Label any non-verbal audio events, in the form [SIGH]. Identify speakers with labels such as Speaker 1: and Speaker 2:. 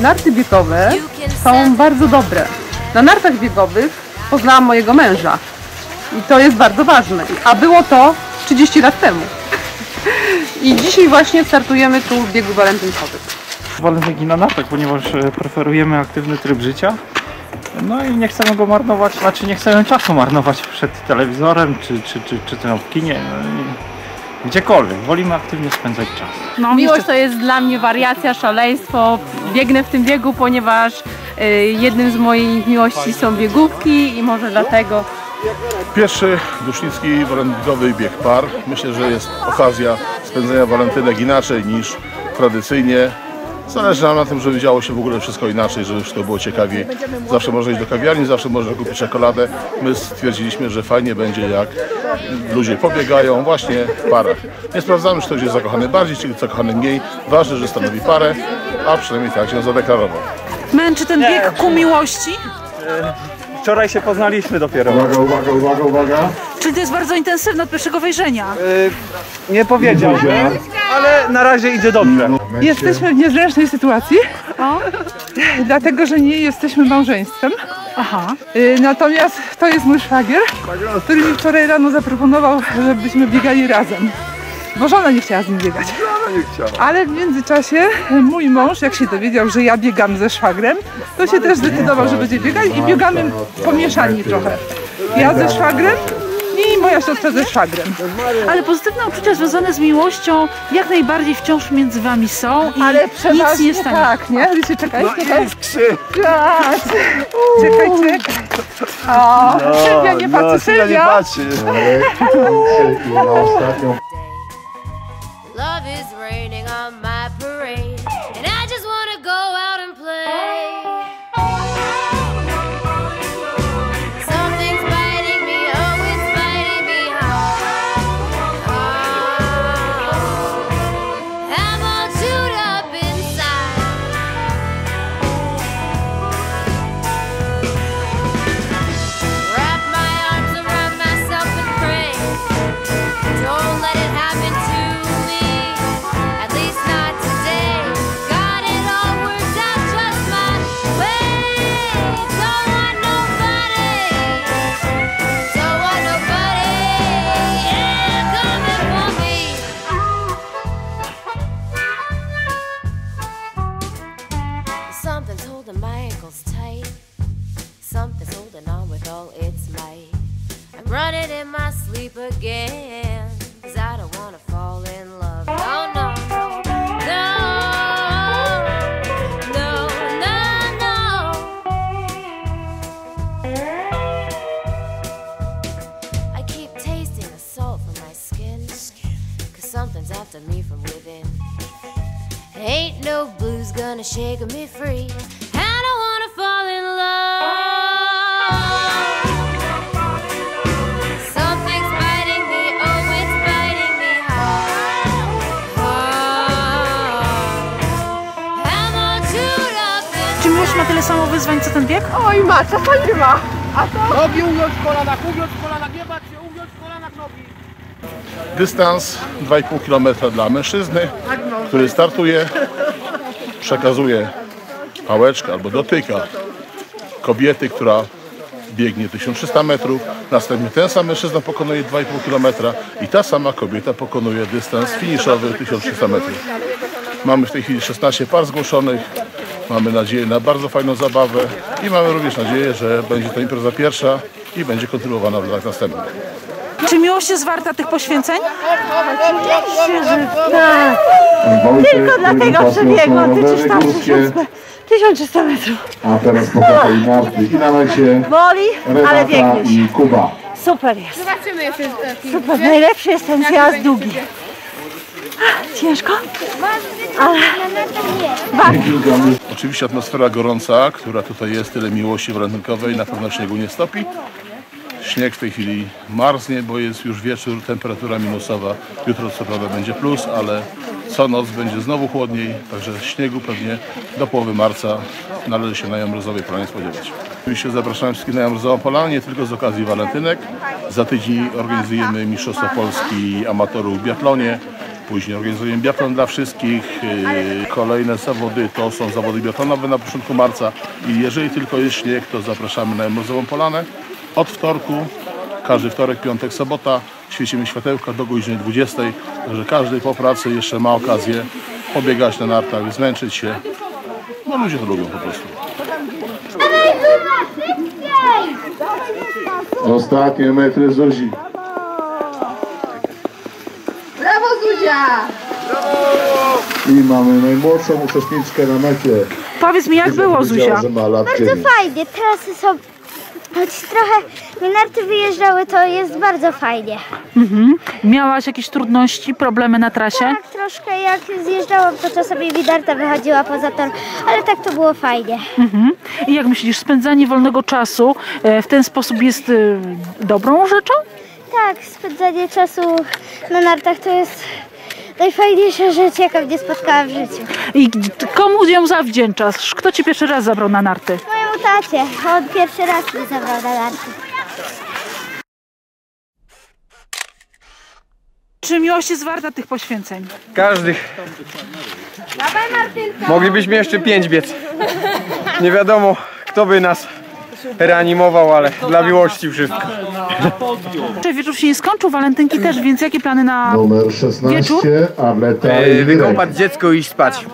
Speaker 1: narty biegowe są bardzo dobre. Na nartach biegowych poznałam mojego męża. I to jest bardzo ważne. A było to 30 lat temu. [LAUGHS] I dzisiaj właśnie startujemy tu w biegu walentynkowych.
Speaker 2: Walentynki na nartach, ponieważ e, preferujemy aktywny tryb życia. No i nie chcemy go marnować, znaczy nie chcemy czasu marnować przed telewizorem, czy, czy, czy, czy tam w kinie, no i gdziekolwiek. Wolimy aktywnie spędzać czas.
Speaker 3: No, miłość to jest dla mnie wariacja, szaleństwo. Biegnę w tym biegu, ponieważ y, jednym z moich miłości są biegówki i może dlatego
Speaker 4: Pierwszy Dusznicki walentynkowy bieg par. Myślę, że jest okazja spędzenia walentynek inaczej niż tradycyjnie. Zależy nam na tym, żeby działo się w ogóle wszystko inaczej, żeby wszystko było ciekawiej. Zawsze można iść do kawiarni, zawsze można kupić czekoladę. My stwierdziliśmy, że fajnie będzie jak ludzie pobiegają właśnie w parach. Nie sprawdzamy, czy ktoś jest zakochany bardziej, czy zakochany mniej. Ważne, że stanowi parę, a przynajmniej tak się zadeklarował.
Speaker 5: Męczy ten bieg ku miłości?
Speaker 2: Wczoraj się poznaliśmy dopiero.
Speaker 6: Uwaga, uwaga, uwaga, uwaga.
Speaker 5: Czyli to jest bardzo intensywne od pierwszego wejrzenia.
Speaker 2: Nie powiedziałbym, ale na razie idzie dobrze.
Speaker 1: Jesteśmy w niezręcznej sytuacji, [LAUGHS] dlatego że nie jesteśmy małżeństwem.
Speaker 5: Aha.
Speaker 1: Y, Natomiast to jest mój szwagier, który mi wczoraj rano zaproponował, żebyśmy biegali razem. Bo żona nie chciała z nim biegać. Ale w międzyczasie mój mąż, jak się dowiedział, że ja biegam ze szwagrem, to się też zdecydował, że będzie biegać i biegamy pomieszani trochę. Ja ze szwagrem i moja siostra ze szwagrem.
Speaker 5: Ale pozytywne uczucia związane z miłością jak najbardziej wciąż między wami są i
Speaker 1: Ale
Speaker 5: nic nie stanie.
Speaker 1: tak, nie? Wiecie, czekaj, czekaj. Tak. Czekaj, czekaj. O, Sylwia nie patrzy, Sylwia.
Speaker 6: I na ostatnią
Speaker 7: Love is raining on my with all its might. I'm running in my sleep again. Cause I don't wanna fall in love. No, no, no. No, no, no, no. I keep tasting the salt from my skin. Cause something's after me from within. Ain't no blues gonna shake me free.
Speaker 5: Ma tyle samo wyzwań co ten bieg?
Speaker 1: Oj, ma, czasami ma.
Speaker 8: Nogi ugiąć w kolanach, ugiąć w kolanach, nie bać się, ugiąć w kolanach nogi.
Speaker 4: Dystans 2,5 km dla mężczyzny, który startuje, przekazuje pałeczkę albo dotyka kobiety, która biegnie 1300 metrów, następnie ten sam mężczyzna pokonuje 2,5 km i ta sama kobieta pokonuje dystans finiszowy 1300 metrów. Mamy w tej chwili 16 par zgłoszonych, mamy nadzieję na bardzo fajną zabawę i mamy również nadzieję, że będzie to impreza pierwsza i będzie kontynuowana w latach następnych.
Speaker 5: Czy miłość jest warta tych poświęceń?
Speaker 6: Tylko dlatego przebiegłam te 300
Speaker 9: 1300 metrów.
Speaker 6: A teraz po kolei narty i na mecie
Speaker 9: Boli, ale
Speaker 6: Renata
Speaker 9: biegnie się.
Speaker 6: i Kuba.
Speaker 9: Super jest. Super, najlepszy jest ten zjazd długi. Ciężko?
Speaker 4: Oczywiście atmosfera gorąca, która tutaj jest, tyle miłości walentynkowej, na pewno śniegu nie stopi. Śnieg w tej chwili marznie, bo jest już wieczór, temperatura minusowa. Jutro co prawda będzie plus, ale co noc będzie znowu chłodniej, także śniegu pewnie do połowy marca należy się na Jamrozowej Polanie spodziewać. Oczywiście zapraszam wszystkich na Jamrozową Polanę, nie tylko z okazji walentynek. Za tydzień organizujemy Mistrzostwo Polski Amatorów w biatlonie. Później organizujemy biatlon dla wszystkich. Yy, Kolejne zawody to są zawody biatlonowe na początku marca. I jeżeli tylko jest śnieg, to zapraszamy na Mrozową Polanę. Od wtorku, każdy wtorek, piątek, sobota świecimy światełka do godziny 20. Także każdy po pracy jeszcze ma okazję pobiegać na nartach, zmęczyć się. No ludzie to lubią po prostu.
Speaker 6: Ostatnie metry Zuzi.
Speaker 9: Zuzia!
Speaker 6: I mamy najmłodszą uczestniczkę na mecie.
Speaker 5: Powiedz mi, jak było, Zuzia?
Speaker 6: Powiedziała, że ma lat
Speaker 10: Bardzo
Speaker 6: 9.
Speaker 10: fajnie, teraz są, choć trochę mi narty wyjeżdżały, to jest bardzo fajnie.
Speaker 5: Miałaś jakieś trudności, problemy na trasie?
Speaker 10: Tak troszkę jak zjeżdżałam, to czasami mi narta wychodziła poza tor, ale tak to było fajnie.
Speaker 5: Mhm. I jak myślisz, spędzanie wolnego czasu e, w ten sposób jest e, dobrą rzeczą?
Speaker 10: Tak, spędzanie czasu na nartach to jest najfajniejsza rzecz, jaka mnie spotkała w życiu.
Speaker 5: I komu ją zawdzięczasz? Kto ci pierwszy raz zabrał na narty?
Speaker 10: Mojemu tacie, on pierwszy raz mnie zabrał na narty.
Speaker 5: Czy miłość jest warta tych poświęceń?
Speaker 8: Każdych. Moglibyśmy jeszcze pięć biec. Nie wiadomo, kto by nas reanimował, ale dla miłości wszystko.
Speaker 5: Czy wieczór się nie skończył, walentynki też, więc jakie plany na...
Speaker 6: Numer 16,
Speaker 5: Wieczór?
Speaker 8: E,
Speaker 6: Mirek.
Speaker 8: Wykąpać dziecko i iść spać.